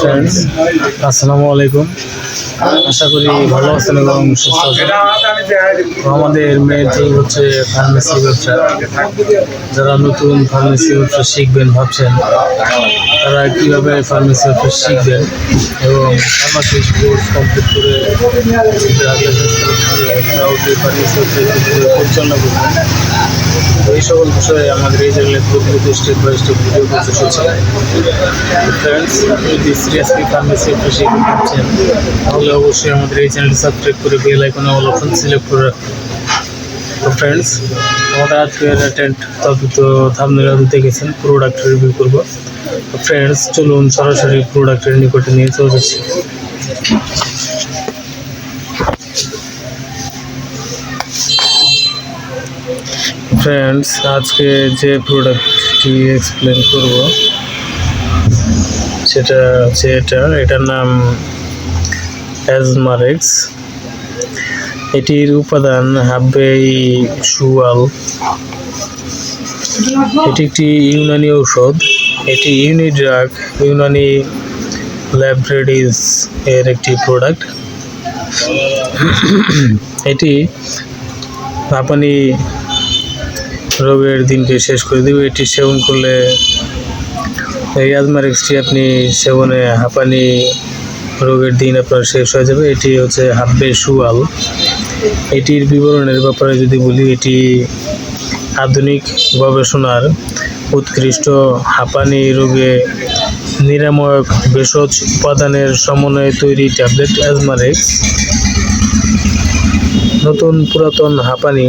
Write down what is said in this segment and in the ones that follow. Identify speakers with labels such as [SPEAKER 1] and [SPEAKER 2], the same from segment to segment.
[SPEAKER 1] Friends আসসালামু আলাইকুম। আশা করি ভালো আছেন এবং সুস্থ আছেন। আমাদের মেয়ের থিম হচ্ছে ফার্মেসি ব্যবসা যারা নতুন ফার্মেসি ব্যবসা শিখবেন, ভাবছেন তারা কীভাবে ফার্মেসি অফিস শিখবেন এবং ফার্মাসি কোর্স কমপ্লিট করে ফার্মেসি কীভাবে পরিচালনা করবেন। এই সকল বিষয়ে আমাদের এই চ্যানেলে প্রতিনিয়ত স্টেপ বাই স্টেপ ভিডিও করতে এসেছি। ফ্রেন্ডস আপনি যদি সিরিয়াসলি ফার্মেসি একটা শিখতে পারছেন তাহলে অবশ্যই আমাদের এই চ্যানেলটি সাবস্ক্রাইব করে বেল আইকনে অল অপশন সিলেক্ট করে রাখুন। তো ফ্রেন্ডস আমাদের আজকের তবে তো থামনেল দেখেছেন প্রোডাক্ট রিভিউ করব। ফ্রেন্ডস চলুন সরাসরি প্রোডাক্টের নিকটে নিয়ে চলে যাচ্ছি। ফ্রেন্ডস আজকে যে প্রোডাক্টটি এক্সপ্লেন করব, সেটা হচ্ছে এটা এটার নাম অ্যাজমারেক্স এটির উপাদান হাব্বেই সুয়াল এটি একটি ইউনানি ঔষধ। এটি ইউনি ড্রাগ ইউনানি ল্যাবরেটরিজ এর একটি প্রোডাক্ট। এটি হাঁপানি রোগের দিনকে শেষ করে দেবে। এটি সেবন করলে এই আজমারেক্সটি আপনি সেবনে হাঁপানি রোগের দিন আপনার শেষ হয়ে যাবে। এটি হচ্ছে হাব্বে সুয়াল। এটির বিবরণের ব্যাপারে যদি বলি, এটি আধুনিক গবেষণার উৎকৃষ্ট হাঁপানি রোগে নিরাময়ক ভেষজ উপাদানের সমন্বয়ে তৈরি ট্যাবলেট অ্যাজমারেক্স নতুন পুরাতন হাঁপানি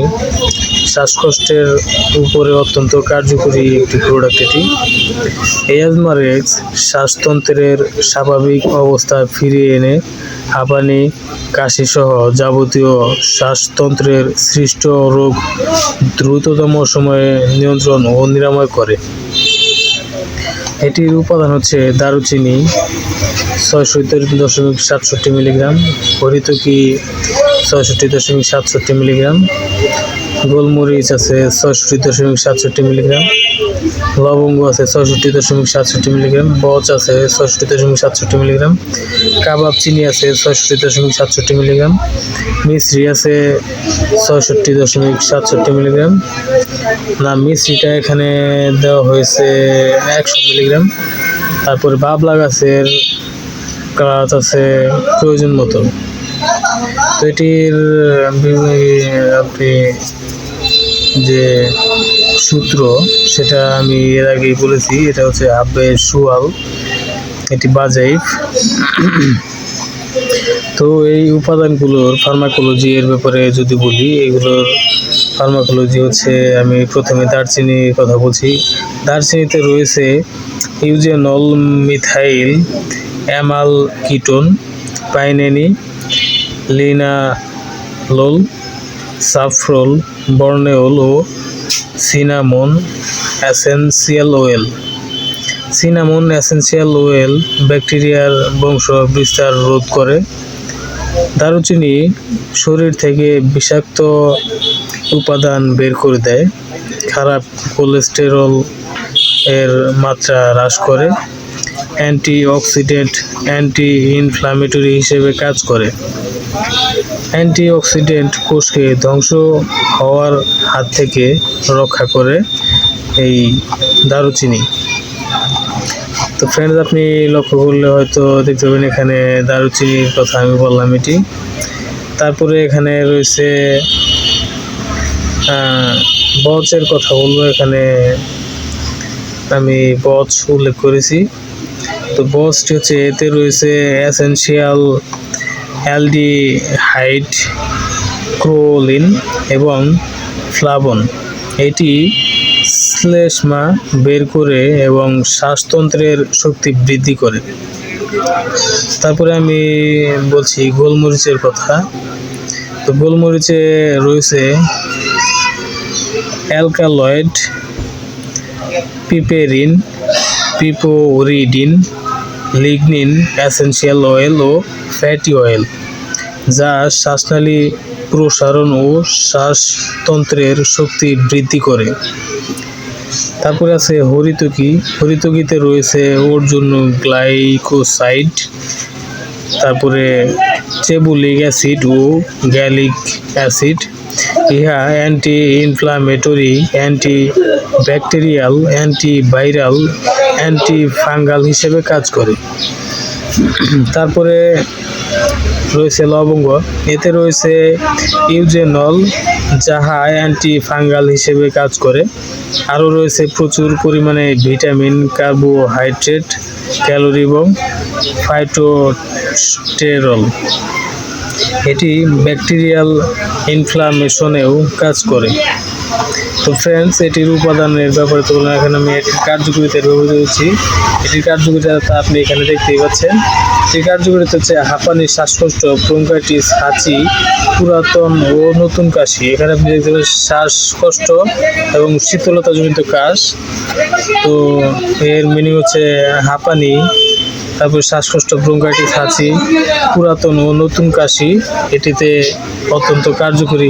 [SPEAKER 1] শ্বাসকষ্টের উপরে অত্যন্ত কার্যকরী একটি প্রোডাক্ট এটি। এই শ্বাসতন্ত্রের স্বাভাবিক অবস্থা ফিরিয়ে এনে হাঁপানি, কাশিসহ যাবতীয় শ্বাসতন্ত্রের সৃষ্ট রোগ দ্রুততম সময়ে নিয়ন্ত্রণ ও নিরাময় করে। এটির উপাদান হচ্ছে দারুচিনি, ছয়ষট্টি দশমিক সাতষট্টি মিলিগ্রাম, হরিতকি, ছয়ষট্টি দশমিক সাতষট্টি মিলিগ্রাম গোলমরিচ আছে ছয়ষট্টি দশমিক সাতষট্টি মিলিগ্রাম, লবঙ্গ আছে ছয়ষট্টি দশমিক সাতষট্টি মিলিগ্রাম, বচ আছে ছয়ষট্টি দশমিক সাতষট্টি মিলিগ্রাম, কাবাব চিনি আছে ছয়ষট্টি দশমিক সাতষট্টি মিলিগ্রাম মিশ্রি আছে ছয়ষট্টি দশমিক সাতষট্টি মিলিগ্রাম। না মিশ্রিটা এখানে দেওয়া হয়েছে একশো মিলিগ্রাম। তারপরে বাবলা গাছের কাজ আছে, প্রয়োজন মতো। তো এটির আপনি যে সূত্র, সেটা আমি এর আগেই বলেছি, এটা হচ্ছে হাব্বে সুয়াল, এটি বাজাইফ। তো এই উপাদানগুলোর ফার্মাকোলজি এর ব্যাপারে যদি বলি, এগুলোর ফার্মাকোলজি হচ্ছে, আমি প্রথমে দারচিনির কথা বলছি। দারচিনিতে রয়েছে eugenol methyl amyl ketone pinene linalool safrole borneol ও cinnamon essential oil cinnamon essential oil ব্যাকটেরিয়ার বংশ বিস্তার রোধ করে। দারুচিনি শরীর থেকে বিষাক্ত উপাদান বের করে দেয়। খারাপ কোলেস্টেরল এর মাত্রা হ্রাস করে। অ্যান্টি অক্সিডেন্ট অ্যান্টি ইনফ্লামেটরি হিসেবে কাজ করে। অ্যান্টিঅক্সিডেন্ট কোষকে ধ্বংস হওয়ার হাত থেকে রক্ষা করে এই দারুচিনি। তো ফ্রেন্ডস আপনি লক্ষ্য করলে হয়তো দেখতে পাবেন এখানে দারুচিনির কথা আমি বললাম এটি। তারপরে এখানে রয়েছে বচের কথা বলব। এখানে আমি বচ উল্লেখ করেছি। তো বচটি হচ্ছে, এতে রয়েছে অ্যাসেনশিয়াল অ্যালডিহাইড ক্রোলিন এবং ফ্লাবন এটি শ্লেষ্মা বের করে এবং শ্বাসতন্ত্রের শক্তি বৃদ্ধি করে। তারপরে আমি বলছি গোলমরিচের কথা। তো গোলমরিচে রয়েছে alkaloid piperine piperidine lignin essential oil ও ফ্যাটি অয়েল, যা শ্বাসনালী প্রসারণ ও শ্বাসতন্ত্রের শক্তি বৃদ্ধি করে। তারপরে আছে হরিতকি। হরিতকিতে রয়েছে ওর জন্য গ্লাইকোসাইড, তারপরে চেবুলিক অ্যাসিড ও গ্যালিক অ্যাসিড। ইহা anti inflammatory anti bacterial antiviral anti fungal হিসেবে কাজ করে। তারপরে রয়েছে লবঙ্গ। এতে রয়েছে ইউজেনল, যাহা অ্যান্টি ফাঙ্গাল হিসেবে কাজ করে। আরও রয়েছে প্রচুর পরিমাণে ভিটামিন, কার্বোহাইড্রেট, ক্যালোরি এবং ফাইটোস্টেরল। এটি ব্যাকটেরিয়াল ইনফ্লামেশনেও কাজ করে। তো ফ্রেন্ডস এটির উপাদানের ব্যাপারে তুলনা এখানে আমি এটির কার্যকরিতার ব্যবহৃত হচ্ছি। এটির কার্যকরিতা আপনি এখানে দেখতেই পাচ্ছেন। এটির কার্যকরিতা হচ্ছে হাঁপানি, শ্বাসকষ্ট ব্রঙ্কাইটিস হাঁচি, পুরাতন ও নতুন কাশি। এখানে আপনি দেখতে পাচ্ছেন শ্বাসকষ্ট এবং শীতলতাজনিত কাশ। তো এর মিনিং হচ্ছে হাঁপানি, তারপর শ্বাসকষ্ট ব্রঙ্কাইটিস হাঁচি, পুরাতন ও নতুন কাশি। এটিতে অত্যন্ত কার্যকরী।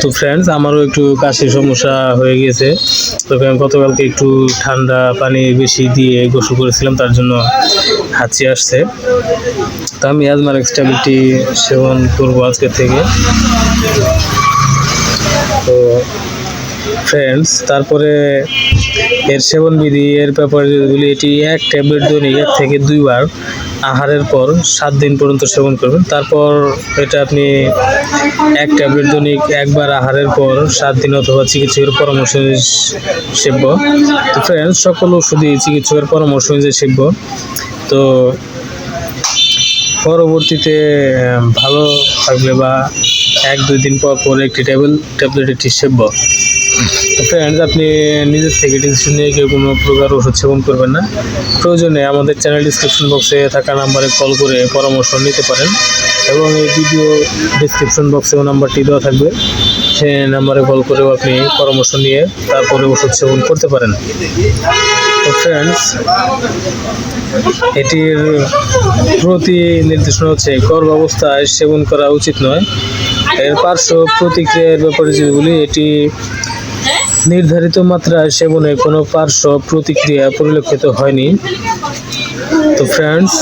[SPEAKER 1] তো ফ্রেন্ডস আমারও একটু কাশির সমস্যা হয়ে গেছে। তবে আমি গতকালকে একটু ঠান্ডা পানি বেশি দিয়ে গোসল করেছিলাম, তার জন্য হাঁচি আসছে। তো আমি অ্যাজমারেক্স ট্যাবলেটটি সেবন করব আজকে থেকে। তো ফ্রেন্ডস তারপরে এর সেবন বিধি, এর ব্যাপারে যদি এটি এক ট্যাবলেট দৈনিক, এক থেকে দুইবার। আহারের পর সাত দিন পর্যন্ত সেবন করবেন। তারপর এটা আপনি এক ট্যাবলেট দৈনিক একবার আহারের পর সাত দিন অথবা চিকিৎসকের পরামর্শ সেব্য। তো ফ্রেন্ডস সকল ওষুধই চিকিৎসকের পরামর্শ অনুযায়ী সেব্য। তো পরবর্তীতে ভালো থাকলে বা এক দুই দিন পর পর একটি ট্যাবলেট ট্যাবলেট একটি সেব্য। তো ফ্রেন্ডস আপনি নিজের থেকে ডিসিশন নিয়ে কেউ কোনো প্রকার ওষুধ সেবন করবেন না। প্রয়োজনে আমাদের চ্যানেল ডিসক্রিপশন বক্সে থাকা নাম্বারে কল করে পরামর্শ নিতে পারেন এবং এই ভিডিও ডিসক্রিপশন বক্সেও নাম্বারটি দেওয়া থাকবে। সে নাম্বারে কল করেও আপনি পরামর্শ নিয়ে তারপরে ওষুধ সেবন করতে পারেন। তো ফ্রেন্ডস এটির প্রতি নির্দেশনা হচ্ছে, গর্ভ অবস্থায় সেবন করা উচিত নয়। এর পার্শ্ব প্রতিক্রিয়ার ব্যাপারে যদি বলি, এটি নির্ধারিত মাত্রায় সেবনে কোনো পার্শ্ব প্রতিক্রিয়া পরিলক্ষিত হয়নি। তো ফ্রেন্ডস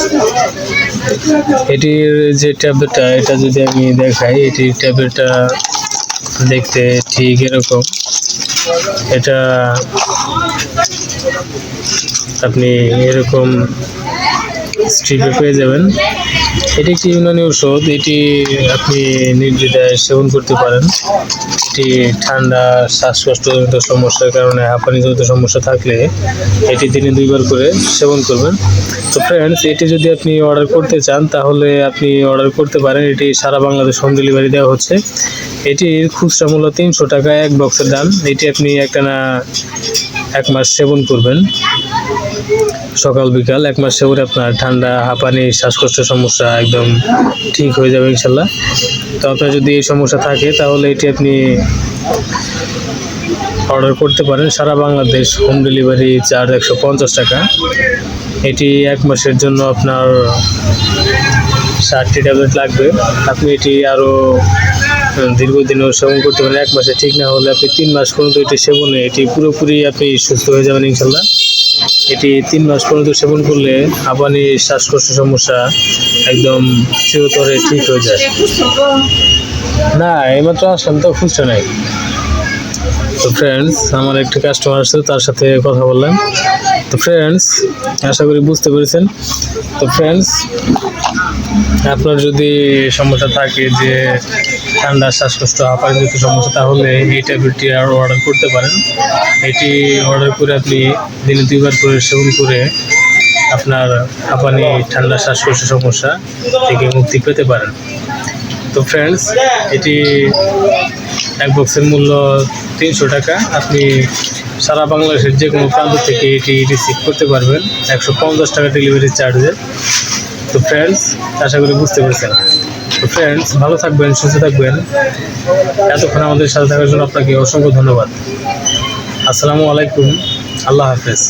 [SPEAKER 1] এটির যে ট্যাবলেটটা এটা যদি আমি দেখাই, এটির ট্যাবলেটটা দেখতে ঠিক এরকম। এটা আপনি এরকম স্ট্রিপে পেয়ে যাবেন। এটি একটি ইউনানি ঔষধ, এটি আপনি নির্দ্বিধায় সেবন করতে পারেন। এটি ঠান্ডা, শ্বাসকষ্টজনিত সমস্যার কারণে, হাঁপানিজনিত সমস্যা থাকলে এটি দিনে দুইবার করে সেবন করবেন। তো ফ্রেন্ডস এটি যদি আপনি অর্ডার করতে চান, তাহলে আপনি অর্ডার করতে পারেন। এটি সারা বাংলাদেশ হোম ডেলিভারি দেওয়া হচ্ছে। এটির খুচরা মূল্য তিনশো টাকা, এক বক্সের দাম। এটি আপনি একটানা এক মাস সেবন করবেন। সকাল, বিকাল, এক মাস সেবনে আপনার ঠান্ডা, হাঁপানি শ্বাসকষ্টের সমস্যা একদম ঠিক হয়ে যাবে ইনশাল্লাহ। তো আপনার যদি এই সমস্যা থাকে, তাহলে এটি আপনি অর্ডার করতে পারেন। সারা বাংলাদেশ হোম ডেলিভারি চার্জ একশো পঞ্চাশ টাকা। এটি এক মাসের জন্য আপনার ষাটটি ট্যাবলেট লাগবে। আপনি এটি আরও দীর্ঘদিনও সেবন করতে পারেন। এক মাসে ঠিক না হলে আপনি তিন মাস পর্যন্ত এটি সেবনে, এটি পুরোপুরি আপনি সুস্থ হয়ে যাবেন ইনশাল্লাহ। এটি তিন মাস পর্যন্ত সেবন করলে হাঁপানি শ্বাসকষ্ট সমস্যা একদম চিরতরে ঠিক হয়ে যায়। না, এইমাত্র আসলাম তো খুঁজছে নাই। তো ফ্রেন্ডস আমার একটা কাস্টমার আসছে তার সাথে কথা বললাম। তো ফ্রেন্ডস আশা করি বুঝতে পেরেছেন। তো ফ্রেন্ডস আপনার যদি সমস্যা থাকে যে ঠান্ডা, শ্বাসকষ্ট হাঁপানিজনিত সমস্যা, তাহলে এই ট্যাবলেটটি আরও অর্ডার করতে পারেন। এটি অর্ডার করে আপনি দিনে দুইবার করে সেবন করে আপনার হাঁপানি, ঠান্ডা, শ্বাসকষ্ট সমস্যা থেকে মুক্তি পেতে পারেন। তো ফ্রেন্ডস এটি এক বক্সের মূল্য তিনশো টাকা। আপনি সারা বাংলাদেশের যে কোনো প্রান্ত থেকে এটি রিসিভ করতে পারবেন। একশো পঞ্চাশ টাকা ডেলিভারি চার্জে তো ফ্রেন্ডস আশা করি বুঝতে পেরেছেন। তো ফ্রেন্ডস ভালো থাকবেন, সুস্থ থাকবেন। এতক্ষণ আমাদের সাথে থাকার জন্য আপনাকে অসংখ্য ধন্যবাদ। আসসালামু আলাইকুম, আল্লাহ হাফেজ।